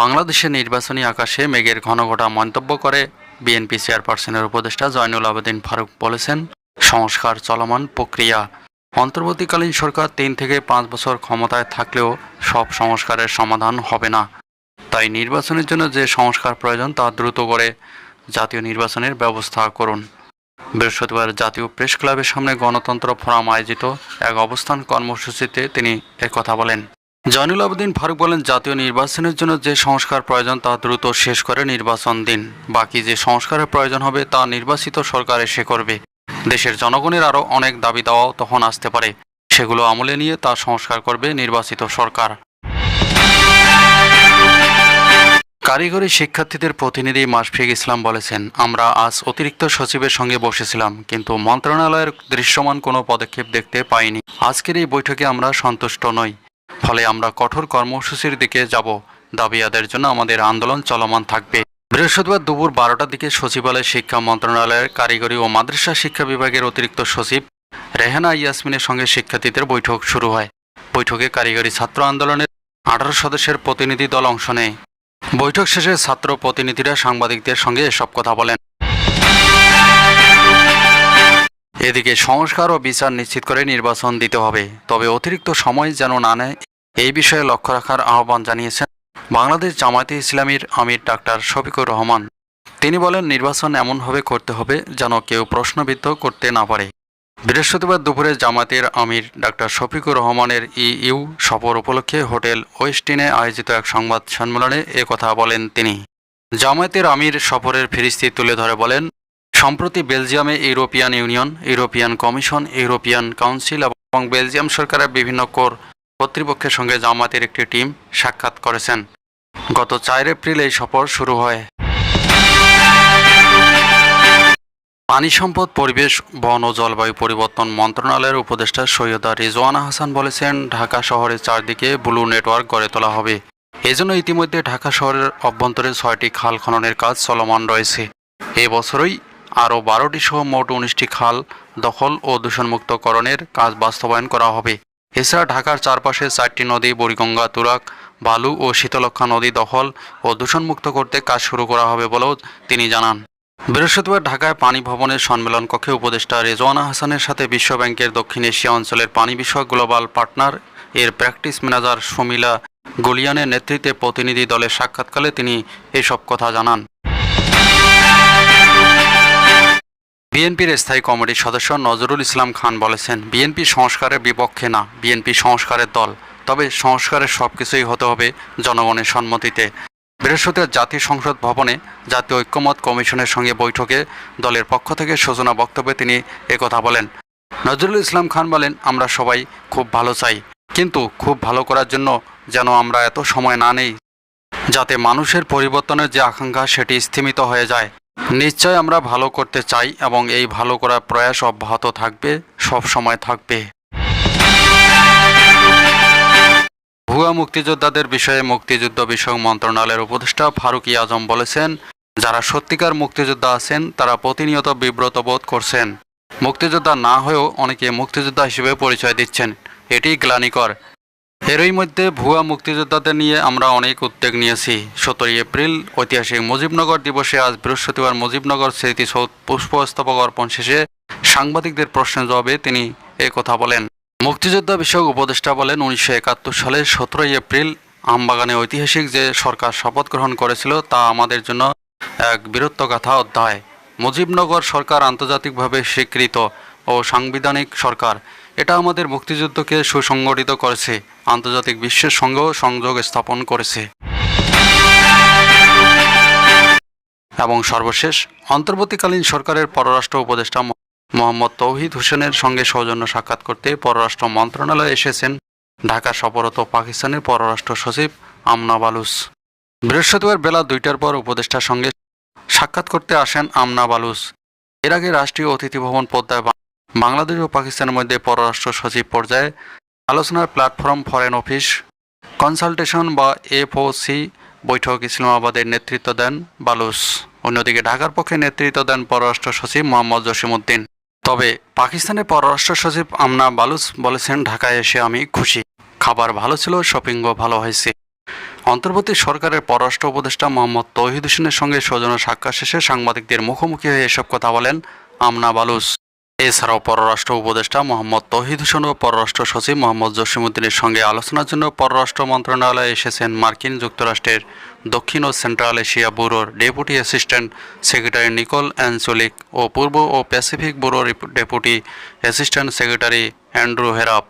বাংলাদেশের নির্বাচনী আকাশে মেঘের ঘন ঘটা মন্তব্য করে বিএনপি চেয়ারপারসনের উপদেষ্টা জয়নুল আবেদিন ফারুক বলেছেন, সংস্কার চলমান প্রক্রিয়া। অন্তর্বর্তীকালীন সরকার তিন থেকে পাঁচ বছর ক্ষমতায় থাকলেও সব সংস্কারের সমাধান হবে না। তাই নির্বাচনের জন্য যে সংস্কার প্রয়োজন তা দ্রুত করে জাতীয় নির্বাচনের ব্যবস্থা করুন। বৃহস্পতিবার জাতীয় প্রেস ক্লাবের সামনে গণতন্ত্র ফোরাম আয়োজিত এক অবস্থান কর্মসূচিতে তিনি একথা বলেন। জয়নুল আবেদিন ফারুক বলেন, জাতীয় নির্বাচনের জন্য যে সংস্কার প্রয়োজন তা দ্রুত শেষ করে নির্বাচন দিন। বাকি যে সংস্কারের প্রয়োজন হবে তা নির্বাচিত সরকার এসে করবে। দেশের জনগণের আরও অনেক দাবি দাওয়াও তখন আসতে পারে। সেগুলো আমলে নিয়ে তা সংস্কার করবে নির্বাচিত সরকার। কারিগরি শিক্ষার্থীদের প্রতিনিধি মাশফিক ইসলাম বলেছেন, আমরা আজ অতিরিক্ত সচিবের সঙ্গে বসেছিলাম, কিন্তু মন্ত্রণালয়ের দৃশ্যমান কোনো পদক্ষেপ দেখতে পাইনি। আজকের এই বৈঠকে আমরা সন্তুষ্ট নই। ফলে আমরা কঠোর কর্মসূচির দিকে যাব। দাবি আদায়ের জন্য আমাদের আন্দোলন চলমান থাকবে। বৃহস্পতিবার দুপুর বারোটার দিকে সচিবালয় শিক্ষা মন্ত্রণালয়ের কারিগরি ও মাদ্রাসা শিক্ষা বিভাগের অতিরিক্ত সচিব রেহানা ইয়াসমিনের সঙ্গে শিক্ষার্থীদের বৈঠক শুরু হয়। বৈঠকে কারিগরি ছাত্র আন্দোলনের আঠারো সদস্যের প্রতিনিধি দল অংশ নেয়। বৈঠক শেষে ছাত্র প্রতিনিধিরা সাংবাদিকদের সঙ্গে এসব কথা বলেন। এদিকে সংস্কার ও বিচার নিশ্চিত করে নির্বাচন দিতে হবে। তবে অতিরিক্ত সময় যেন না নেয়, এই বিষয়ে লক্ষ্য রাখার আহ্বান জানিয়েছেন বাংলাদেশ জামায়াতে ইসলামীর আমির ডাক্তার শফিকুর রহমান। তিনি বলেন, নির্বাচন এমনভাবে করতে হবে যেন কেউ প্রশ্নবিদ্ধ করতে না পারে। বৃহস্পতিবার দুপুরে জামাতের আমির ডাক্তার শফিকুর রহমানের ইইউ সফর উপলক্ষে হোটেল ওয়েস্টিনে আয়োজিত এক সংবাদ সম্মেলনে এ কথা বলেন তিনি। জামায়াতের আমির সফরের ফিরিস্তি তুলে ধরে বলেন সম্প্রতি বেলজিয়ামে European Union, European Commission, European Council এবং বেলজিয়াম সরকারের বিভিন্ন কোর কর্তৃপক্ষের সঙ্গে জামাতের একটি টিম সাক্ষাৎ করেছেন। গত চার এপ্রিল এই সফর শুরু হয়। পানি সম্পদ, পরিবেশ, বন ও জলবায়ু পরিবর্তন মন্ত্রণালয়ের উপদেষ্টা সৈয়দা রিজওয়ানা হাসান বলেছেন, ঢাকা শহরের চারদিকে ব্লু নেটওয়ার্ক গড়ে তোলা হবে। এজন্য ইতিমধ্যে ঢাকা শহরের অভ্যন্তরে ছয়টি খাল খননের কাজ চলমান রয়েছে। এ বছরই আরও বারোটি সহ মোট উনিশটি খাল দখল ও দূষণমুক্তকরণের কাজ বাস্তবায়ন করা হবে। এছাড়া ঢাকার চারপাশে চারটি নদী, বুড়িগঙ্গা তুরাক বালু ও শীতলক্ষা নদী দখল ও দূষণমুক্ত করতে কাজ শুরু করা হবে বলেও তিনি জানান। বৃহস্পতিবার ঢাকায় পানি ভবনের সম্মেলন কক্ষে উপদেষ্টা রেজওয়ানা হাসানের সাথে বিশ্বব্যাংকের দক্ষিণ এশিয়া অঞ্চলের পানি বিষয়ক গ্লোবাল পার্টনার, এর প্র্যাকটিস ম্যানেজার শমিলা গুলিয়ানের নেতৃত্বে প্রতিনিধি দলের সাক্ষাৎকালে তিনি এসব কথা জানান। বিএনপির স্থায়ী কমিটির সদস্য নজরুল ইসলাম খান বলেছেন, বিএনপি সংস্কারের বিপক্ষে না, বিএনপি সংস্কারের দল। তবে সংস্কারের সব কিছুই হতে হবে জনগণের সম্মতিতে। বৃহস্পতিবার জাতীয় সংসদ ভবনে জাতীয় ঐক্যমত কমিশনের সঙ্গে বৈঠকে দলের পক্ষ থেকে সূচনা বক্তব্যে তিনি একথা বলেন। নজরুল ইসলাম খান বলেন, আমরা সবাই খুব ভালো চাই, কিন্তু খুব ভালো করার জন্য যেন আমরা এত সময় না নেই, যাতে মানুষের পরিবর্তনের যে আকাঙ্ক্ষা সেটি স্থিমিত হয়ে যায়। নিশ্চয় আমরা ভালো করতে চাই এবং এই ভালো করার প্রয়াস অব্যাহত থাকবে, সব সময় থাকবে। ভুয়া মুক্তিযোদ্ধাদের বিষয়ে মুক্তিযুদ্ধ বিষয়ক মন্ত্রণালয়ের উপদেষ্টা ফারুক আজম বলেছেন, যারা সত্যিকার মুক্তিযোদ্ধা আছেন, তারা প্রতিনিয়ত বিব্রত বোধ করছেন। মুক্তিযোদ্ধা না হয়েও অনেকে মুক্তিযোদ্ধা হিসেবে পরিচয় দিচ্ছেন। এটি গ্লানিকর। এরই মধ্যে ভুয়া মুক্তিযোদ্ধাদের নিয়ে আমরা অনেক উদ্যোগ নিয়েছি। সতেরোই এপ্রিল ঐতিহাসিক মুজিবনগর দিবসে আজ বৃহস্পতিবার মুজিবনগর স্মৃতিসৌধ পুষ্পস্তবক অর্পণ শেষে সাংবাদিকদের প্রশ্নের জবাবে তিনি এ কথা বলেন। মুক্তিযোদ্ধা বিষয়ক উপদেষ্টা বলেন, উনিশশো একাত্তর সালের সতেরোই এপ্রিল আমবাগানে ঐতিহাসিক যে সরকার শপথ গ্রহণ করেছিল তা আমাদের জন্য এক বীরত্বগাথা অধ্যায়। মুজিবনগর সরকার আন্তর্জাতিকভাবে স্বীকৃত ও সাংবিধানিক সরকার। এটা আমাদের মুক্তিযুদ্ধকে সুসংগঠিত করেছে, আন্তর্জাতিক বিশ্বের সঙ্গেও সংযোগ স্থাপন করেছে। এবং সর্বশেষ, অন্তর্বর্তীকালীন সরকারের পররাষ্ট্র উপদেষ্টা মোহাম্মদ তৌহিদ হোসেনের সঙ্গে সৌজন্য সাক্ষাৎ করতে পররাষ্ট্র মন্ত্রণালয়ে এসেছেন ঢাকা সফরত পাকিস্তানের পররাষ্ট্র সচিব আমনা বালুস বৃহস্পতিবার বেলা দুইটার পর উপদেষ্টার সঙ্গে সাক্ষাৎ করতে আসেন আমনা বালুস এর আগে রাষ্ট্রীয় অতিথি ভবন পদ্মায় বাংলাদেশ ও পাকিস্তানের মধ্যে পররাষ্ট্র সচিব পর্যায়ে আলোচনার প্ল্যাটফর্ম ফরেন অফিস, কনসালটেশন বা এফওসি বৈঠক ইসলামাবাদের নেতৃত্ব দেন বালুস অন্যদিকে ঢাকার পক্ষে নেতৃত্ব দেন পররাষ্ট্র সচিব মোহাম্মদ জসিমউদ্দিন। তবে পাকিস্তানের পররাষ্ট্র সচিব আমনা বালুস বলেছেন, ঢাকায় এসে আমি খুশি। খাবার ভালো ছিল, শপিংও ভালো হয়েছে। অন্তর্বর্তী সরকারের পররাষ্ট্র উপদেষ্টা মোহাম্মদ তৌহিদ হোসেনের সঙ্গে সৌজন্য সাক্ষাৎ শেষে সাংবাদিকদের মুখোমুখি হয়ে এসব কথা বলেন আমনা বালুস এছাড়াও পররাষ্ট্র উপদেষ্টা মোহাম্মদ তহিদ হোসেন ও পররাষ্ট্র সচিব মোহাম্মদ জসিমুদ্দিনের সঙ্গে আলোচনার জন্য পররাষ্ট্র মন্ত্রণালয়ে এসেছেন মার্কিন যুক্তরাষ্ট্রের দক্ষিণ ও সেন্ট্রাল এশিয়া ব্যুরোর ডেপুটি অ্যাসিস্ট্যান্ট সেক্রেটারি নিকোল অ্যাঞ্চলিক ও পূর্ব ও প্যাসিফিক ব্যুরোর ডেপুটি অ্যাসিস্ট্যান্ট সেক্রেটারি অ্যান্ড্রু হেরাপ।